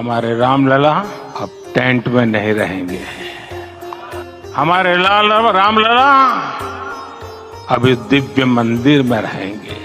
हमारे रामलला अब टेंट में नहीं रहेंगे। हमारे लाल रामलला अब इस दिव्य मंदिर में रहेंगे।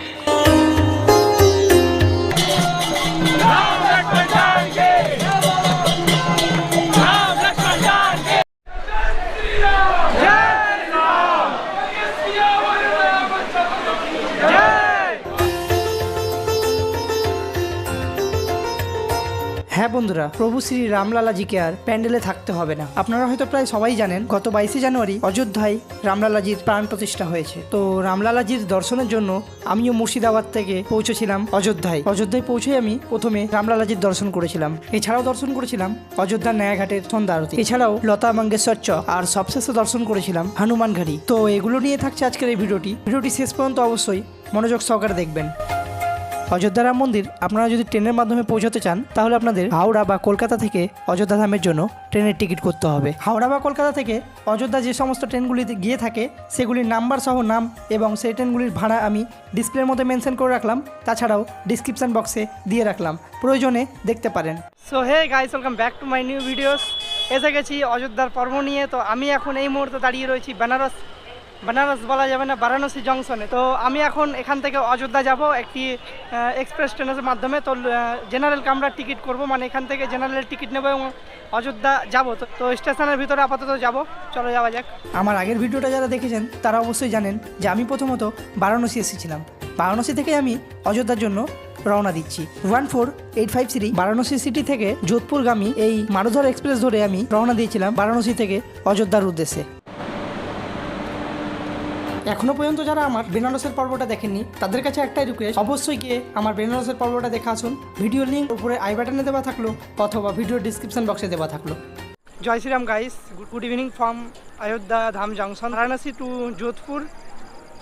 হ্যাঁ বন্ধুরা, প্রভু শ্রী রামলালাজিকে আর প্যান্ডেলে থাকতে হবে না। আপনারা হয়তো প্রায় সবাই জানেন, গত বাইশে জানুয়ারি অযোধ্যায় রামলালাজির প্রাণ প্রতিষ্ঠা হয়েছে। তো রামলালাজির দর্শনের জন্য আমিও মুর্শিদাবাদ থেকে পৌঁছেছিলাম অযোধ্যায়। অযোধ্যায় পৌঁছে আমি প্রথমে রামলালাজির দর্শন করেছিলাম। এছাড়াও দর্শন করেছিলাম অযোধ্যার ন্যায়ঘাটের সন্ধ্যা আরতি এছাড়াও লতা মঙ্গেশ্বর চক আর সবশেষে দর্শন করেছিলাম হনুমান ঘাড়ি তো এগুলো নিয়ে থাকছে আজকের এই ভিডিওটি। ভিডিওটি শেষ পর্যন্ত অবশ্যই মনোযোগ সহকারে দেখবেন। অযোধ্যা রাম মন্দির আপনারা যদি ট্রেনের মাধ্যমে পৌঁছতে চান, তাহলে আপনাদের হাওড়া বা কলকাতা থেকে অযোধ্যা ধামের জন্য ট্রেনের টিকিট করতে হবে। হাওড়া বা কলকাতা থেকে অযোধ্যা যে সমস্ত ট্রেনগুলিতে গিয়ে থাকে, সেগুলির নাম্বার সহ নাম এবং সেই ট্রেনগুলির ভাড়া আমি ডিসপ্লের মধ্যে মেনশন করে রাখলাম, তাছাড়াও ডিসক্রিপশন বক্সে দিয়ে রাখলাম। প্রয়োজনে দেখতে পারেন। So hey guys welcome back to my new videos এসে গেছি অযোধ্যার পর্ব নিয়ে, তো আমি এখন এই মুহূর্তে দাঁড়িয়ে রয়েছি বেনারস বেনারস বলা যাবে না বারাণসী জংশনে তো আমি এখন এখান থেকে অযোধ্যা যাব, একটি এক্সপ্রেস ট্রেনের মাধ্যমে। তো জেনারেল কামরার টিকিট করব মানে এখান থেকে জেনারেল টিকিট নেব এবং অযোধ্যা যাব। তো স্টেশনের ভিতরে আপাতত যাব, চলো যাওয়া যাক। আমার আগের ভিডিওটা যারা দেখেছেন, তারা অবশ্যই জানেন যে আমি প্রথমত বারাণসী এসেছিলাম। বারাণসী থেকে আমি অযোধ্যার জন্য রওনা দিচ্ছি। One four eight five three Varanasi city থেকে যোধপুরগামী এই মারুধর এক্সপ্রেস ধরে আমি রওনা দিয়েছিলাম বারাণসী থেকে অযোধ্যার উদ্দেশ্যে। এখনও পর্যন্ত যারা আমার বেনারসের পর্বটা দেখেননি, তাদের কাছে একটাই রিকোয়েস্ট অবশ্যই গিয়ে আমার বেনারসের পর্বটা দেখে আসুন। ভিডিও লিঙ্ক উপরে আই বাটনে দেওয়া থাকল, অথবা ভিডিও ডিসক্রিপশন বক্সে দেওয়া থাকল। Jai Shriram guys good evening from Ayodhya Dham junction Varanasi to Jodhpur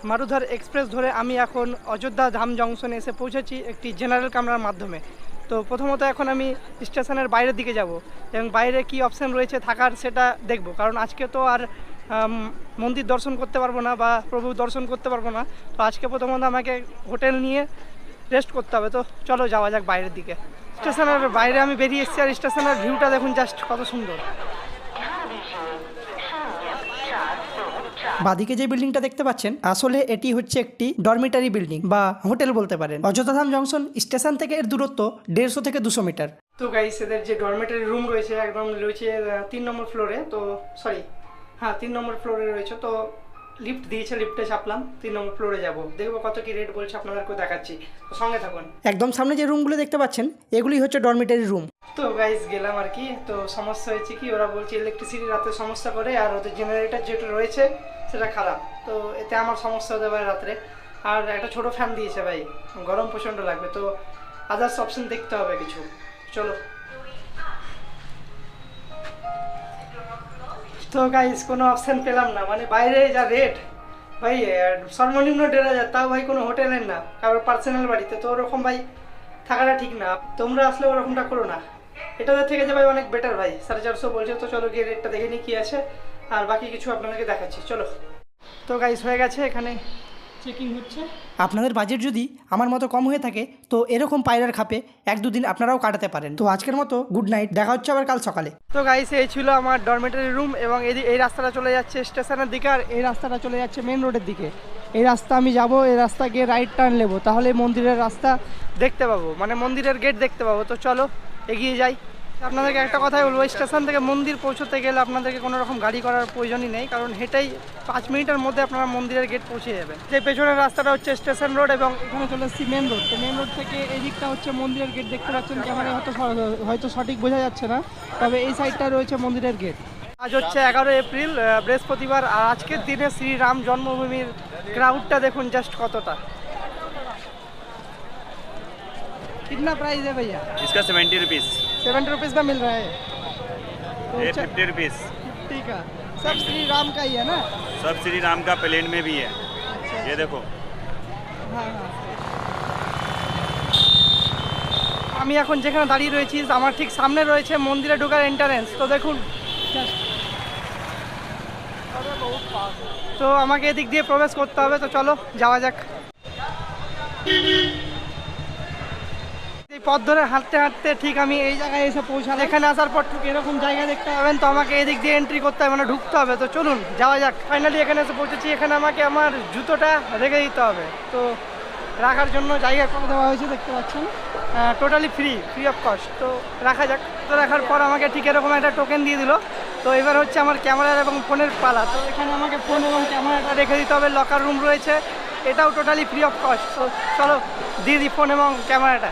Marudhar express ধরে আমি এখন অযোধ্যা ধাম জংশনে এসে পৌঁছেছি একটি জেনারেল কামরার মাধ্যমে। তো প্রথমত এখন আমি স্টেশনের বাইরের দিকে যাব, এবং বাইরে কি অপশন রয়েছে থাকার সেটা দেখব, কারণ আজকে তো আর মন্দির দর্শন করতে পারব না বা প্রভু দর্শন করতে পারব না। তো আজকে প্রথমত আমাকে হোটেল নিয়ে রেস্ট করতে হবে। তো চলো যাওয়া যাক বাইরের দিকে। স্টেশনের বাইরে আমি বেরিয়ে এসেছি আর স্টেশনের ভিউটা দেখুন জাস্ট কত সুন্দর। বাদিকে যে বিল্ডিংটা দেখতে পাচ্ছেন আসলে এটি হচ্ছে একটি ডরমিটারি বিল্ডিং বা হোটেল বলতে পারেন। অযোধ্যাধাম জংশন স্টেশন থেকে এর দূরত্ব দেড়শো থেকে দুশো মিটার তো গাইস এদের যে ডরমিটারি রুম রয়েছে একদম রয়েছে তিন নম্বর ফ্লোরে তো সরি হ্যাঁ তিন নম্বর ফ্লোরে রয়েছে তো লিফট দিয়েছে লিফটে চাপলাম তিন নম্বর ফ্লোরে যাব। দেখব কত কি রেট বলছে আপনাদেরকে দেখাচ্ছি। তো সঙ্গে থাকুন। একদম সামনে যে রুমগুলো দেখতে পাচ্ছেন এগুলি হচ্ছে ডরমিটারি রুম তো গাইস গেলাম আর কি। তো সমস্যা হয়েছে কি ওরা বলছে ইলেকট্রিসিটি রাতে সমস্যা করে আর ওদের জেনারেটর যেটা রয়েছে সেটা খারাপ। তো এতে আমার সমস্যা হতে পারে রাত্রে। আর একটা ছোট ফ্যান দিয়েছে ভাই গরম প্রচণ্ড লাগবে তো আদার্স অপশন দেখতে হবে কিছু। চলো। তো গাইস কোনো অপশান পেলাম না। মানে বাইরে যা রেট ভাই সর্বনিম্ন দেড় হাজার, তাও ভাই কোনো হোটেলের না, কারোর পার্সোনাল বাড়িতে। তো ওরকম ভাই, থাকাটা ঠিক না। তোমরা আসলে ওরকমটা করো না। এটাদের থেকে যে ভাই অনেক বেটার ভাই। সাড়ে চারশো বলছে, তো চলো গিয়ে রেটটা দেখে নিই কী আছে। আর বাকি কিছু আপনাদেরকে দেখাচ্ছি। চলো। তো গাইস হয়ে গেছে এখানে। চেকিং হচ্ছে? আপনাদের বাজেট যদি আমার মতো কম হয়ে থাকে তো এরকম পায়রার খাপে এক দুদিন আপনারাও কাটাতে পারেন। তো আজকের মতো গুড নাইট দেখা হচ্ছে আবার কাল সকালে। তো গাইস এই ছিল আমার ডরমেটারি রুম এবং এই এই রাস্তাটা চলে যাচ্ছে স্টেশনের দিকে আর এই রাস্তাটা চলে যাচ্ছে মেন রোডের দিকে। এই রাস্তা আমি যাব এই রাস্তা গিয়ে রাইট টার্ন নেব। তাহলে মন্দিরের রাস্তা দেখতে পাবো মানে মন্দিরের গেট দেখতে পাবো। তো চলো এগিয়ে যাই। আপনাদেরকে একটা কথাই বলবো স্টেশন থেকে মন্দির পৌঁছতে গেলে আপনাদেরকে কোনো রকম গাড়ি করার প্রয়োজনই নেই কারণ হেঁটেই পাঁচ মিনিটের মধ্যে আপনারা মন্দিরের গেট পৌঁছে যাবেন যে পেছনের রাস্তাটা হচ্ছে স্টেশন রোড এবং এখানে চলে এসেছি মেন রোড তো মেন রোড থেকে এই দিকটা হচ্ছে মন্দিরের গেট দেখতে পাচ্ছেন ক্যামেরায় হয়তো স- হয়তো সঠিক বোঝা যাচ্ছে না তবে এই সাইডটা রয়েছে মন্দিরের গেট আজ হচ্ছে এগারো এপ্রিল আহ, বৃহস্পতিবার আর আজকের দিনে শ্রীরাম জন্মভূমির ক্রাউডটা দেখুন জাস্ট কতটা कितना प्राइस है भैया इसका सेवेंटी रुपीज़ सेवेंटी रुपीज़ का मिल रहा है तो ये च- फिफ्टी रुपीज़ फिफ्टी का सब श्री राम का ही है ना सब श्री राम का प्लेन में भी है ये देखो হ্যাঁ হ্যাঁ আমি এখন যেখানে দাঁড়িয়ে রয়েছি আমার ঠিক সামনে রয়েছে মন্দিরে ঢোকার এন্ট্রান্স তো দেখুন just- তো আমাকে এদিক দিয়ে প্রবেশ করতে হবে তো চলো যাওয়া যাক এই পথ ধরে হাঁটতে হাঁটতে ঠিক আমি এই জায়গায় এসে পৌঁছালাম। এখানে আসার পর ঠিক এরকম জায়গা দেখতে পাবেন, তো আমাকে এদিক দিয়ে এন্ট্রি করতে হবে মানে ঢুকতে হবে। তো চলুন, যাওয়া যাক। ফাইনালি এখানে এসে পৌঁছেছি, এখানে আমাকে আমার জুতোটা রেখে দিতে হবে। তো রাখার জন্য জায়গা করে দেওয়া হয়েছে, দেখতে পাচ্ছেন। Totally free free of cost তো রাখা যাক। তো রাখার পর আমাকে ঠিক এরকম একটা টোকেন দিয়ে দিল। তো এবার হচ্ছে আমার ক্যামেরার এবং ফোনের পালা। তো এখানে আমাকে ফোন এবং ক্যামেরাটা রেখে দিতে হবে লকার রুম রয়েছে। এটাও টোটালি ফ্রি অফ কস্ট তো চলো, দিয়ে দিই ফোন এবং ক্যামেরাটা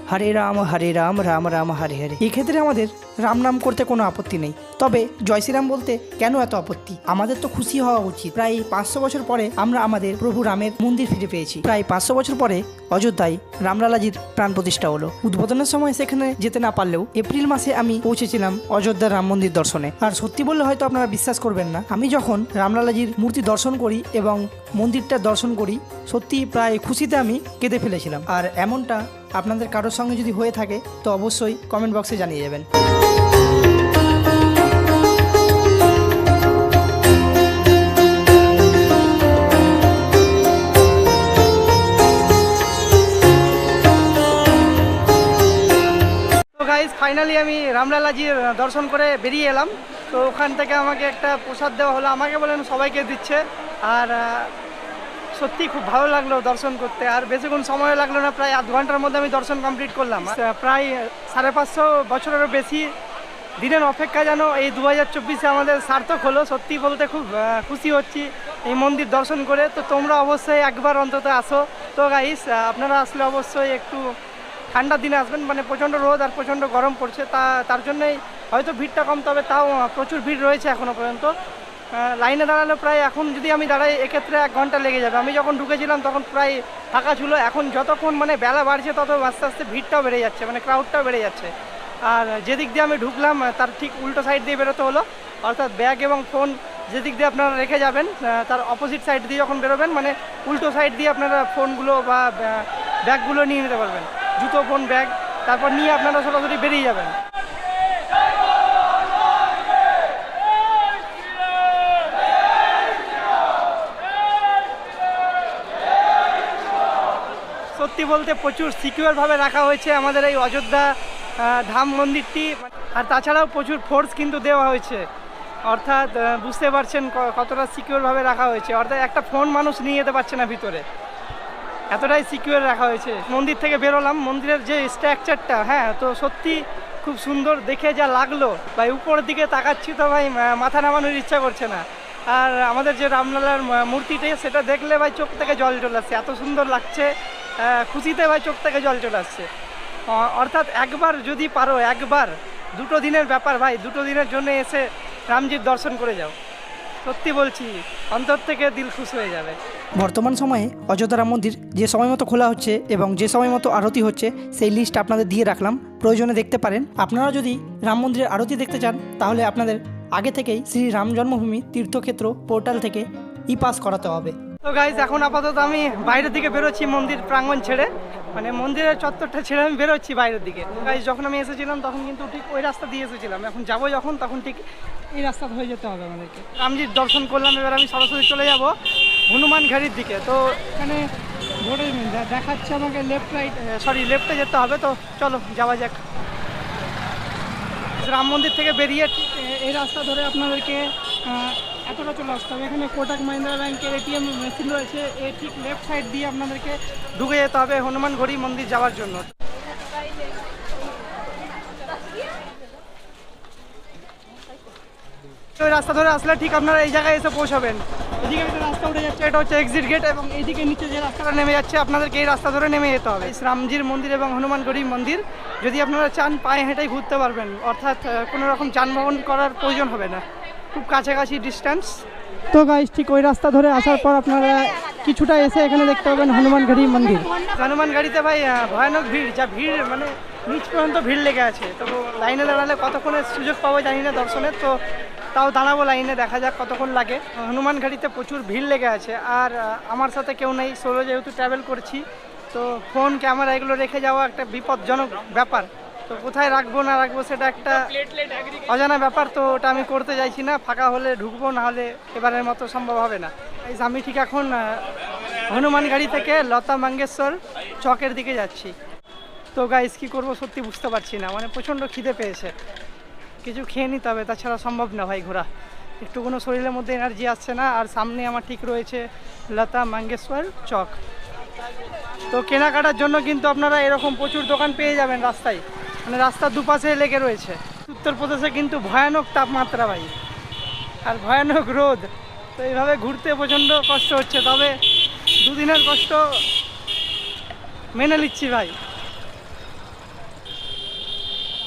হরে রাম হরে রাম রাম রাম, হরে হরে। এক্ষেত্রে আমাদের রাম নাম করতে কোনো আপত্তি নেই। তবে জয় শ্রীরাম বলতে কেন এত আপত্তি? আমাদের তো খুশি হওয়া উচিত। প্রায় পাঁচশো বছর পরে আমরা আমাদের প্রভু রামের মন্দির ফিরে পেয়েছি। প্রায় পাঁচশো বছর পরে অযোধ্যায় রামলালাজির প্রাণ প্রতিষ্ঠা হলো। উদ্বোধনের সময় সেখানে যেতে না পারলেও এপ্রিল মাসে আমি পৌঁছেছিলাম অযোধ্যার রাম মন্দির দর্শনে। আর সত্যি বললে হয়তো আপনারা বিশ্বাস করবেন না। আমি যখন রামলালাজির মূর্তি দর্শন করি এবং মন্দিরটা দর্শন করি সত্যি প্রায় খুশিতে আমি কেঁদে ফেলেছিলাম। আর এমনটা আপনাদের কারোর সঙ্গে যদি হয়ে থাকে, তো অবশ্যই কমেন্ট বক্সে জানিয়ে যাবেন। ফাইনালি আমি রামলালাজির দর্শন করে বেরিয়ে এলাম। তো ওখান থেকে আমাকে একটা প্রসাদ দেওয়া হলো। আমাকে বলেন সবাইকে দিচ্ছে। আর সত্যি খুব ভালো লাগল দর্শন করতে। আর বেশিক্ষণ সময় লাগল না, প্রায় আধ ঘণ্টার মধ্যে আমি দর্শন কমপ্লিট করলাম। প্রায় সাড়ে পাঁচশো বছরেরও বেশি দিনের অপেক্ষা যেন এই দু হাজার চব্বিশে আমাদের সার্থক হলো। সত্যি বলতে খুব খুশি হচ্ছি এই মন্দির দর্শন করে। তো তোমরা অবশ্যই একবার অন্তত আসো। তো গাইস আপনারা আসলে অবশ্যই একটু ঠান্ডার দিনে আসবেন। মানে প্রচণ্ড রোদ আর প্রচণ্ড গরম পড়ছে। তা, তার জন্যই হয়তো ভিড়টা কম, তবে তাও প্রচুর ভিড় রয়েছে এখনও পর্যন্ত। লাইনে দাঁড়ালে প্রায় এখন যদি আমি দাঁড়াই, এক্ষেত্রে এক ঘণ্টা লেগে যাবে। আমি যখন ঢুকেছিলাম, তখন প্রায় ফাঁকা ছিল। এখন যতক্ষণ মানে বেলা বাড়ছে, তত আস্তে আস্তে ভিড়টাও বেড়ে যাচ্ছে মানে ক্রাউডটাও বেড়ে যাচ্ছে। আর যেদিক দিয়ে আমি ঢুকলাম তার ঠিক উল্টো সাইড দিয়ে বেরোতে হলো। অর্থাৎ ব্যাগ এবং ফোন যেদিক দিয়ে আপনারা রেখে যাবেন তার অপোজিট সাইড দিয়ে যখন বেরোবেন মানে উল্টো সাইড দিয়ে আপনারা ফোনগুলো বা ব্যাগগুলো নিয়ে নিতে পারবেন। জুতো ফোন ব্যাগ তারপর নিয়ে আপনারা সরাসরি বেরিয়ে যাবেন। সত্যি বলতে প্রচুর সিকিউরভাবে রাখা হয়েছে আমাদের এই অযোধ্যা ধাম মন্দিরটি। আর তাছাড়াও প্রচুর ফোর্স কিন্তু দেওয়া হয়েছে। অর্থাৎ বুঝতে পারছেন কতটা সিকিউরভাবে রাখা হয়েছে। অর্থাৎ একটা ফোন মানুষ নিয়ে যেতে পারছে না ভিতরে। এতটাই সিকিউর রাখা হয়েছে। মন্দির থেকে বেরোলাম। মন্দিরের যে স্ট্রাকচারটা হ্যাঁ তো সত্যি খুব সুন্দর। দেখে যা লাগল, ভাই, উপরের দিকে তাকাচ্ছি তো ভাই মাথা নামানোর ইচ্ছা করছে না। আর আমাদের যে রামলালার মূর্তিটা, সেটা দেখলে ভাই চোখ থেকে জল চলে আসছে। এত সুন্দর লাগছে। খুশিতে ভাই চোখ থেকে জল চলে আসছে। অর্থাৎ একবার যদি পারো, একবার, দুটো দিনের ব্যাপার ভাই, দুটো দিনের জন্য এসে রামজির দর্শন করে যাও। সত্যি বলছি, অন্তর থেকে দিল খুশ হয়ে যাবে। বর্তমান সময়ে অযোধ্যা রাম মন্দির যে সময় মতো খোলা হচ্ছে এবং যে সময় মতো আরতি হচ্ছে, সেই লিস্ট আপনাদের দিয়ে রাখলাম। প্রয়োজনে দেখতে পারেন। আপনারা যদি রাম মন্দিরের আরতি দেখতে চান, তাহলে আপনাদের আগে থেকেই শ্রী রাম জন্মভূমি তীর্থক্ষেত্র পোর্টাল থেকে ই পাস করাতে হবে। তো গাইজ এখন আপাতত আমি বাইরের দিকে বেরোচ্ছি মন্দির প্রাঙ্গণ ছেড়ে। মানে মন্দিরের চত্বরটা ছেড়ে আমি বেরোচ্ছি বাইরের দিকে। গাইজ যখন আমি এসেছিলাম, তখন কিন্তু ঠিক ওই রাস্তা দিয়ে এসেছিলাম। এখন যাব যখন, তখন ঠিক এই রাস্তা হয়ে যেতে হবে আমাদেরকে। রামজির দর্শন করলাম, এবার আমি সরাসরি চলে যাব হনুমান ঘাড়ির দিকে। তো এখানে দেখাচ্ছে আমাকে লেফট রাইট সরি লেফটে যেতে হবে। তো চলো, যাওয়া যাক। রাম মন্দির থেকে বেরিয়ে এই রাস্তা ধরে আপনাদেরকে এতটা চলে আসতে হবে। এখানে কোটাক মাহিন্দ্রা ব্যাংকের এটিএম মেশিন রয়েছে। এ ঠিক লেফট সাইড দিয়ে আপনাদেরকে ঢুকে যেতে হবে হনুমান গড়ি মন্দির যাওয়ার জন্য। ওই রাস্তা ধরে আসলে ঠিক আপনারা এই জায়গায় এসে পৌঁছাবেন। এদিকে রাস্তা যাচ্ছে, এটা হচ্ছে এক্সিট গেট এবং এইদিকে নিচে যে রাস্তাটা নেমে যাচ্ছে, আপনাদেরকে এই রাস্তা ধরে নেমে যেতে হবে। মন্দির এবং হনুমানগড়ি মন্দির, যদি আপনারা চান পায়ে হেঁটেই ঘুরতে পারবেন। অর্থাৎ কোনো রকম করার প্রয়োজন হবে না। খুব কাছাকাছি তো ঠিক ওই রাস্তা ধরে আসার পর আপনারা কিছুটা এসে এখানে দেখতে পাবেন হনুমানগড়ি মন্দির। হনুমান গাড়িতে ভাই ভয়ানক ভিড়, যা ভিড় মানে নিচ পর্যন্ত ভিড় লেগে আছে। তো লাইনে দাঁড়ালে কতক্ষণের সুযোগ পাবো জানি না দর্শনের। তো তাও দাঁড়াবো লাইনে, দেখা যাক কতক্ষণ লাগে। হনুমান গাড়িতে প্রচুর ভিড় লেগে আছে। আর আমার সাথে কেউ নেই, সোলো যেহেতু ট্রাভেল করছি, তো ফোন ক্যামেরা এগুলো রেখে যাওয়া একটা বিপজ্জনক ব্যাপার। তো কোথায় রাখব, না রাখব সেটা একটা অজানা ব্যাপার, তো ওটা আমি করতে চাইছি না। ফাঁকা হলে ঢুকবো, না হলে এবারের মতো সম্ভব হবে না। আমি ঠিক এখন হনুমান গাড়ি থেকে লতা মঙ্গেশ্বর চকের দিকে যাচ্ছি। তো গাইস কি করব সত্যি বুঝতে পারছি না। মানে প্রচণ্ড খিদে পেয়েছে। কিছু খেয়ে নিতে হবে তাছাড়া সম্ভব না ভাই ঘোরা। একটু কোনো শরীরের মধ্যে এনার্জি আসছে না, আর সামনে আমার ঠিক রয়েছে লতা মঙ্গেশ্বর চক। তো কেনাকাটার জন্য কিন্তু আপনারা এরকম প্রচুর দোকান পেয়ে যাবেন রাস্তায়। মানে রাস্তার দুপাশে লেগে রয়েছে। উত্তরপ্রদেশে কিন্তু ভয়ানক তাপমাত্রা ভাই, আর ভয়ানক রোদ। তো এইভাবে ঘুরতে প্রচণ্ড কষ্ট হচ্ছে, তবে দুদিনের কষ্ট মেনে নিচ্ছি ভাই।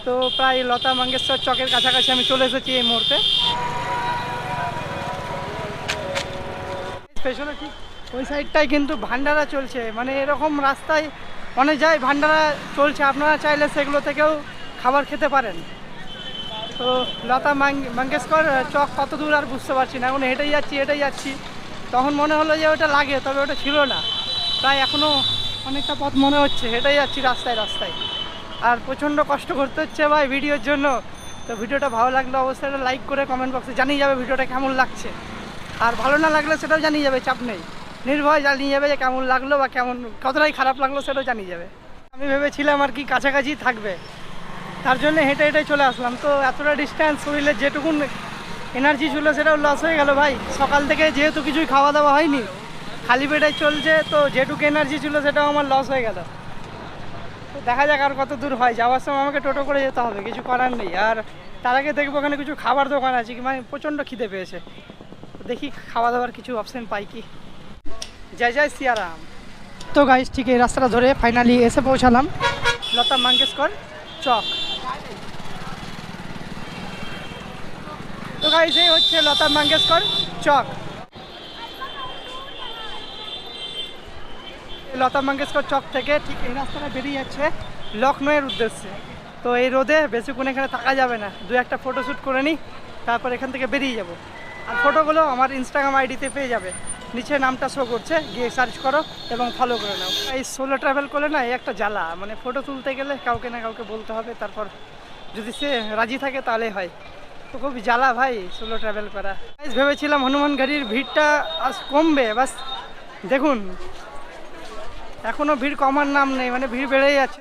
তো প্রায় লতা মঙ্গেশ্বর চকের কাছাকাছি আমি চলে এসেছি এই মুহূর্তে। পেছনে ঠিক ওই সাইডটায় কিন্তু ভান্ডারা চলছে। মানে এরকম রাস্তায় অনেক জায়গায় ভান্ডারা চলছে। আপনারা চাইলে সেগুলো থেকেও খাবার খেতে পারেন। তো লতা মঙ্গেশকর চক কত দূর আর বুঝতে পারছি না। এখন হেঁটেই যাচ্ছি হেঁটেই যাচ্ছি। তখন মনে হলো যে ওটা লাগে, তবে ওটা ছিল না। প্রায় এখনও অনেকটা পথ মনে হচ্ছে। হেঁটেই যাচ্ছি রাস্তায় রাস্তায়। আর প্রচণ্ড কষ্ট করতে হচ্ছে ভাই ভিডিওর জন্য। তো ভিডিওটা ভালো লাগলে অবশ্যই একটা লাইক করে কমেন্ট বক্সে জানিয়ে যাবে ভিডিওটা কেমন লাগছে। আর ভালো না লাগলে সেটাও জানিয়ে যাবে, চাপ নেই। নির্ভয় জানিয়ে যাবে যে কেমন লাগল বা কেমন, কতটাই খারাপ লাগল সেটাও জানিয়ে যাবে। আমি ভেবেছিলাম আর কি কাছাকাছি থাকবে। তার জন্য হেঁটে হেঁটে চলে আসলাম। তো এতটা ডিস্ট্যান্স শরীরের যেটুকুন এনার্জি ছিল সেটাও লস হয়ে গেল ভাই। সকাল থেকে যেহেতু কিছুই খাওয়া দাওয়া হয়নি, খালি পেটে চলছে, তো যেটুকু এনার্জি ছিল সেটাও আমার লস হয়ে গেল। দেখা যাক আর কত দূর হয়। যাওয়ার সময় আমাকে টোটো করে যেতে হবে, কিছু করার নেই। আর তার আগে দেখব ওখানে কিছু খাবার দোকান আছে কি? মানে প্রচণ্ড খিদে পেয়েছে। দেখি খাওয়া দাওয়ার কিছু অপশান পাই কি? জয় জয় সিয়ারাম। তো গাইজ ঠিক এই রাস্তাটা ধরে ফাইনালি এসে পৌঁছালাম। লতা মঙ্গেশকর চক। তো গাইজ এই হচ্ছে লতা মঙ্গেশকর চক। লতা মঙ্গেশকর চক থেকে ঠিক এই রাস্তাটা বেরিয়ে যাচ্ছে লখনৌয়ের উদ্দেশ্যে। তো এই রোদে বেশিক্ষণ এখানে থাকা যাবে না। দু একটা ফটো শ্যুট করে নিই তারপর এখান থেকে বেরিয়ে যাব। আর ফটোগুলো আমার ইনস্টাগ্রাম আইডিতে পেয়ে যাবে। নিচে নামটা শো করছে, গিয়ে সার্চ করো এবং ফলো করে নাও। এই সোলো ট্রাভেল করলে না, এই একটা জ্বালা। মানে ফটো তুলতে গেলে কাউকে না কাউকে বলতে হবে, তারপর যদি সে রাজি থাকে তাহলে হয়। তো খুব জ্বালা ভাই সোলো ট্রাভেল করা। ভেবেছিলাম হনুমান গাড়ির ভিড়টা আজ কমবে, বাস দেখুন। এখনও ভিড় কমার নাম নেই মানে ভিড় বেড়েই যাচ্ছে।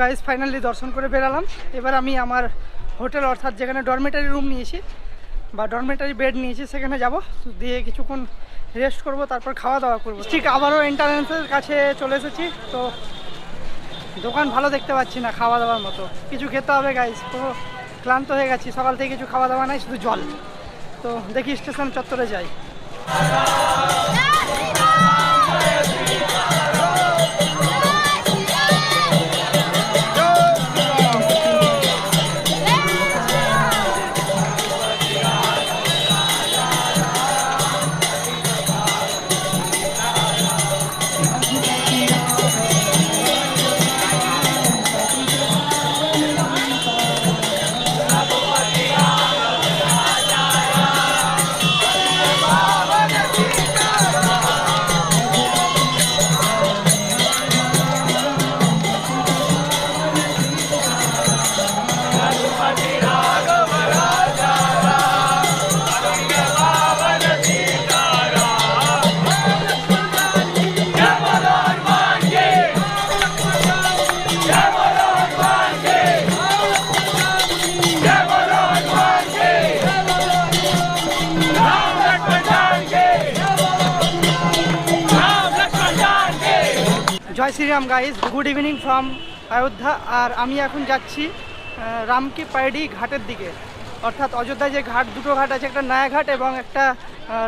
গাইজ ফাইনালি দর্শন করে বেরালাম। এবার আমি আমার হোটেল, অর্থাৎ যেখানে ডরমেটারি রুম নিয়েছি, বা ডরমেটারি বেড নিয়েছি, সেখানে যাব। দিয়ে কিছুক্ষণ রেস্ট করব, তারপর খাওয়া দাওয়া করব। ঠিক আবারও এন্টারেন্সের কাছে চলে এসেছি। তো দোকান ভালো দেখতে পাচ্ছি না খাওয়া দাওয়ার মতো। কিছু খেতে হবে গাইজ পুরো ক্লান্ত হয়ে গেছি, সকাল থেকে কিছু খাওয়া দাওয়া নাই, শুধু জল। তো দেখি স্টেশন চত্বরে যাই। Jai Shriram guys good evening from Ayodhya আর আমি এখন যাচ্ছি রামকি পাইডি ঘাটের দিকে। অর্থাৎ অযোধ্যায় যে ঘাট, দুটো ঘাট আছে, একটা নয়া ঘাট এবং একটা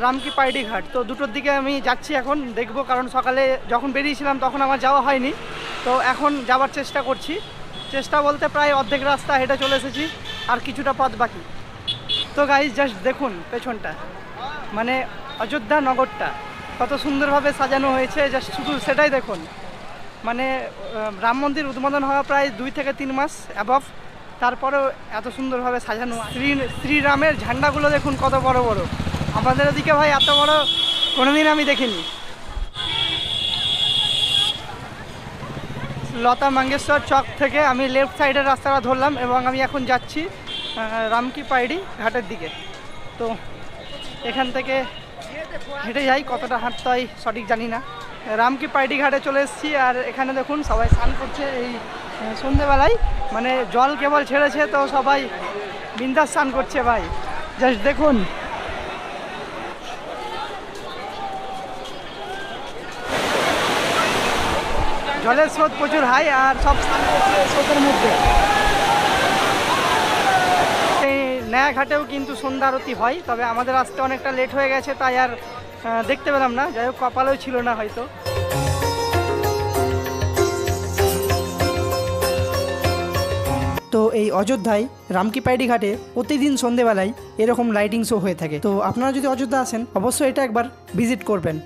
রামকি পাইডি ঘাট। তো দুটোর দিকে আমি যাচ্ছি এখন, দেখব, কারণ সকালে যখন বেরিয়েছিলাম তখন আমার যাওয়া হয়নি। তো এখন যাওয়ার চেষ্টা করছি। চেষ্টা বলতে প্রায় অর্ধেক রাস্তা হেঁটে চলে এসেছি, আর কিছুটা পথ বাকি। তো গাইজ জাস্ট দেখুন পেছনটা। মানে অযোধ্যা নগরটা, কত সুন্দরভাবে সাজানো হয়েছে জাস্ট শুধু সেটাই দেখুন। মানে রাম মন্দির উদ্বোধন হওয়া প্রায় দুই থেকে তিন মাস অ্যাবভ তারপরেও এত সুন্দরভাবে সাজানো। শ্রী, শ্রীরামের ঝান্ডাগুলো দেখুন কত বড় বড়। আমাদের ওদিকে ভাই এত বড় কোনোদিন আমি দেখিনি। লতা মঙ্গেশ্বর চক থেকে আমি লেফট সাইডের রাস্তাটা ধরলাম এবং আমি এখন যাচ্ছি। রামকি পাইডি ঘাটের দিকে। তো এখান থেকে হেঁটে যাই, কতটা হাঁটতে হয় সঠিক জানি না। রামকি পাইডি ঘাটে চলে এসেছি আর এখানে দেখুন সবাই স্নান করছে এই সন্ধেবেলায়। মানে জল কেবল ছেড়েছে তো সবাই বিন্দাস স্নান করছে ভাই। জাস্ট দেখুন। জলের স্রোত প্রচুর হাই আর সব স্নান করছে স্রোতের মধ্যে। এই ঘাটেও কিন্তু সন্ধ্যা আরতি হয়, তবে আমাদের আসতে অনেকটা লেট হয়ে গেছে, তাই আর দেখতে পেলাম না। যাই হোক, কপালেও ছিল না হয়তো। তো এই অযোধ্যায় রামকি পাইডি ঘাটে প্রতিদিন সন্ধেবেলায় এরকম লাইটিং শো হয়ে থাকে। তো আপনারা যদি অযোধ্যা আসেন, অবশ্যই এটা একবার ভিজিট করবেন।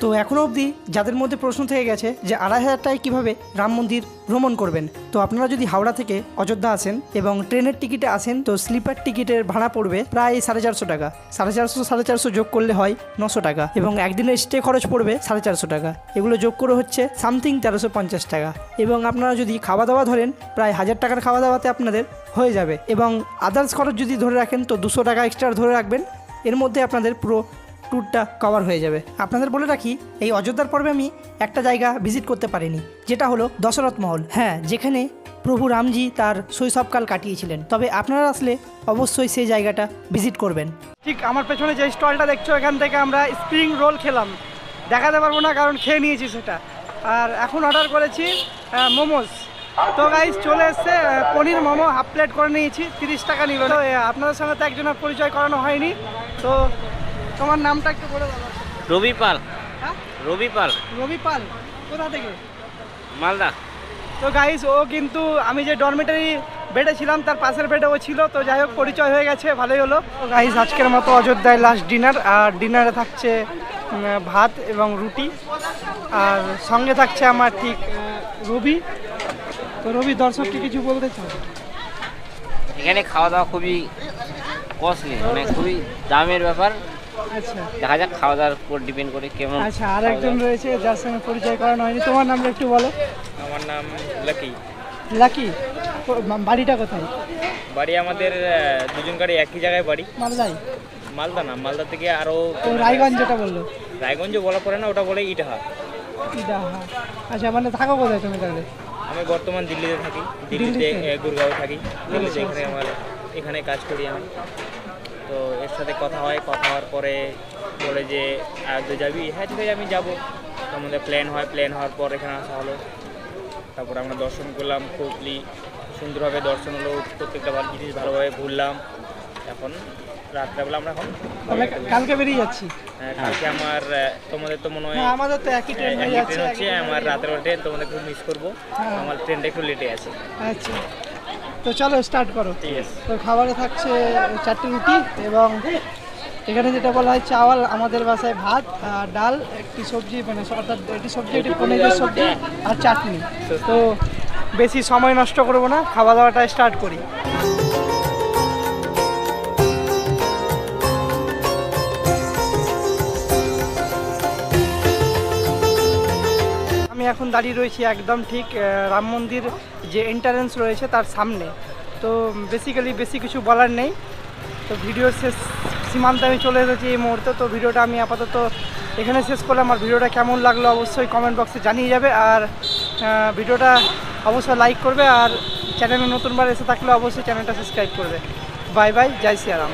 তো এখনও অবধি যাদের মধ্যে প্রশ্ন থেকে গেছে যে আড়াই হাজার টাকায় কীভাবে রাম মন্দির ভ্রমণ করবেন, তো আপনারা যদি হাওড়া থেকে অযোধ্যা আসেন এবং ট্রেনের টিকিটে আসেন, তো স্লিপার টিকিটের ভাড়া পড়বে প্রায় সাড়ে চারশো টাকা। সাড়ে চারশো সাড়ে চারশো যোগ করলে হয় নশো টাকা এবং একদিনের স্টে খরচ পড়বে সাড়ে চারশো টাকা। এগুলো যোগ করে হচ্ছে সামথিং তেরোশো পঞ্চাশ টাকা। এবং আপনারা যদি খাওয়া দাওয়া ধরেন, প্রায় হাজার টাকার খাওয়া দাওয়াতে আপনাদের হয়ে যাবে। এবং আদার্স খরচ যদি ধরে রাখেন, তো দুশো টাকা এক্সট্রা ধরে রাখবেন। এর মধ্যে আপনাদের পুরো ট্যুরটা কভার হয়ে যাবে। আপনাদের বলে রাখি, এই অযোধ্যার পর্বে আমি একটা জায়গা ভিজিট করতে পারিনি, যেটা হলো দশরথ মহল। হ্যাঁ যেখানে প্রভু রামজি তার শৈশবকাল কাটিয়েছিলেন। তবে আপনারা আসলে অবশ্যই সেই জায়গাটা ভিজিট করবেন। ঠিক, আমার পেছনে যে স্টলটা দেখছ, এখান থেকে আমরা স্প্রিং রোল খেলাম। দেখাতে পারব না, কারণ খেয়ে নিয়েছি সেটা। আর এখন অর্ডার করেছি মোমোস। তো গাইজ চলে এসছে পনির মোমো, হাফ প্লেট করে নিয়েছি, তিরিশ টাকা নিল আপনাদের সঙ্গে তো একজনের পরিচয় করানো হয়নি। তো তোমার নামটা একটু বলে দাও। রবি পাল। হ্যাঁ? রবি পাল। রবি পাল কোথা থেকে? মালদা। তো গাইস ও কিন্তু আমি যে ডরমিটারি বেডে ছিলাম তার পাশের বেডে ও ছিল তো যাই হোক পরিচয় হয়ে গেছে ভালোই হলো। তো গাইস আজকের মতো অযোধ্যায় লাস্ট ডিনার আর ডিনারে থাকছে ভাত এবং রুটি। আর সঙ্গে থাকছে আমার ঠিক রবি। তো রবি দর্শককে কিছু বলতে চাও? এখানে খাওয়া দাওয়া খুবই কস্টলি মানে খুবই দামের ব্যাপার। দেখা যাক খাওয়া দাওয়ার উপর ডিপেন্ড করে কেমন আচ্ছা আর একজন রয়েছে যার সঙ্গে পরিচয় করানো হয়নি। তোমার নামটা একটু বলো। আমার নাম লাকি। লাকি? বাড়িটা কোথায়? বাড়ি আমাদের দুজনকারই একই জায়গায় বাড়ি। মালদাই মালদা না মালদা থেকে আরও ও রায়গঞ্জ যেটা বলল। রায়গঞ্জ বলা পড়ে না ওটা বলে ইটাহা। ইটা, হ্যাঁ। আচ্ছা মানে থাকো কোথায় তুমি তাহলে? আমি বর্তমান দিল্লিতে থাকি। দিল্লিতে? গুরগাঁও থাকি। দিল্লিতে আচ্ছা, এখানে আমার এখানে কাজ করি আমি। তো এর সাথে কথা হয় কথা হওয়ার পরে বলে যে আয়োধ্যা যাবি? হ্যাঁ ঠিক আছে আমি যাব। তার মধ্যে প্ল্যান হয় প্ল্যান হওয়ার পর এখানে আসা হলো। তারপর আমরা দর্শন করলাম খুবলি সুন্দরভাবে দর্শন হলো প্রত্যেকটা ভালো জিনিস ভালোভাবে ঘুরলাম। এখন রাত্রেবেলা আমরা এখন কালকে বেরিয়ে যাচ্ছি? হ্যাঁ, কালকে আমার তোমাদের তো মনে হয় হ্যাঁ আমাদের তো একই ট্রেন হয়ে হচ্ছে আমার। রাতের ট্রেন তোমাদের খুব মিস করব। হ্যাঁ। আমার ট্রেনটা একটু লেটে আছে। আচ্ছা। তো চলো স্টার্ট করো। তো খাবারে থাকছে চারটে রুটি এবং এখানে যেটা বলা হয় চাওয়াল আমাদের বাসায় ভাত আর ডাল একটি সবজি মানে অর্থাৎ একটি সবজি একটি পনিরের সবজি আর চাটনি। তো বেশি সময় নষ্ট করব না খাওয়া দাওয়াটা স্টার্ট করি। এখন দাঁড়িয়ে রয়েছি একদম ঠিক রাম মন্দির যে এন্টারেন্স রয়েছে তার সামনে। তো বেসিক্যালি বেশি কিছু বলার নেই। তো ভিডিও শেষ সীমান্তে আমি চলে এসেছি এই মুহূর্তে। তো ভিডিওটা আমি আপাতত এখানে শেষ করলাম। আর ভিডিওটা কেমন লাগল অবশ্যই কমেন্ট বক্সে জানিয়ে যাবে। আর ভিডিওটা অবশ্যই লাইক করবে। আর চ্যানেলে নতুনবার এসে থাকলে অবশ্যই চ্যানেলটা সাবস্ক্রাইব করবে। বাই বাই জয় সিয়ারাম